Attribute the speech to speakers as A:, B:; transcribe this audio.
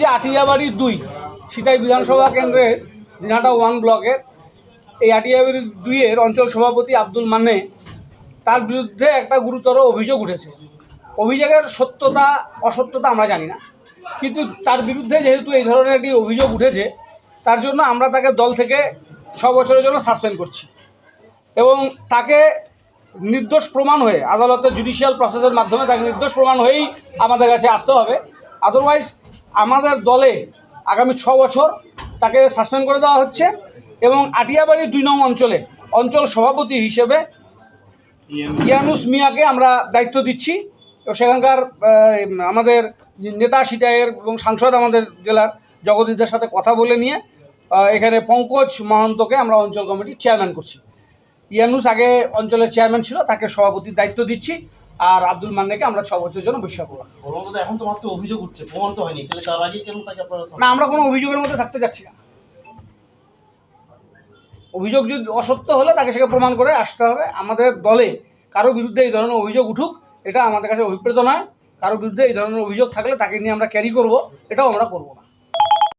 A: যে আটিয়াবাড়ি দুই, সিতাই বিধানসভা কেন্দ্রের দিনহাটা ওয়ান ব্লকের, এই আটিয়াবাড়ি দুইয়ের অঞ্চল সভাপতি আব্দুল মান্নে তার বিরুদ্ধে একটা গুরুতর অভিযোগ উঠেছে। অভিযোগের সত্যতা, অসত্যতা আমরা জানি না। কিন্তু তার বিরুদ্ধে যেহেতু এই ধরনের একটি অভিযোগ উঠেছে, তার জন্য আমরা তাকে দল থেকে ছ বছরের জন্য সাসপেন্ড করছি। এবং তাকে নির্দোষ প্রমাণ হয়ে, আদালতের জুডিশিয়াল প্রসেসের মাধ্যমে তাকে নির্দোষ প্রমাণ হয়েই আমাদের কাছে আসতে হবে। আদারওয়াইজ আমাদের দলে আগামী ছ বছর তাকে সাসপেন্ড করে দেওয়া হচ্ছে এবং আটিয়াবাড়ি দুই নং অঞ্চলে অঞ্চল সভাপতি হিসেবে ইয়ানুস মিয়াকে আমরা দায়িত্ব দিচ্ছি। এবং সেখানকার আমাদের নেতা সিটাইয়ের এবং সাংসদ আমাদের জেলার জগদীশদের সাথে কথা বলে নিয়ে এখানে পঙ্কজ মহন্তকে আমরা অঞ্চল কমিটির চেয়ারম্যান করছি। ইয়ানুস আগে অঞ্চলের চেয়ারম্যান ছিল, তাকে সভাপতির দায়িত্ব দিচ্ছি। আর আব্দুল মান্নাকে আমরা ছ বছরের জন্য বৈশাখ করলাম।
B: তো এখন তো মাত্র অভিযোগ উঠছে প্রমাণ তো হয়নি তাহলে তার আগেই কেন তাকে আপনারা
A: না আমরা কোনো অভিযোগের মধ্যে থাকতে যাচ্ছি না। অভিযোগ যদি অসত্য হলে তাকে সেটা প্রমাণ করে আসতে হবে। আমাদের দলে কারও বিরুদ্ধে এই ধরনের অভিযোগ উঠুক এটা আমাদের কাছে অভিপ্রেত নয়। কারও বিরুদ্ধে এই ধরনের অভিযোগ থাকলে তাকে নিয়ে আমরা ক্যারি করব এটাও আমরা করব না।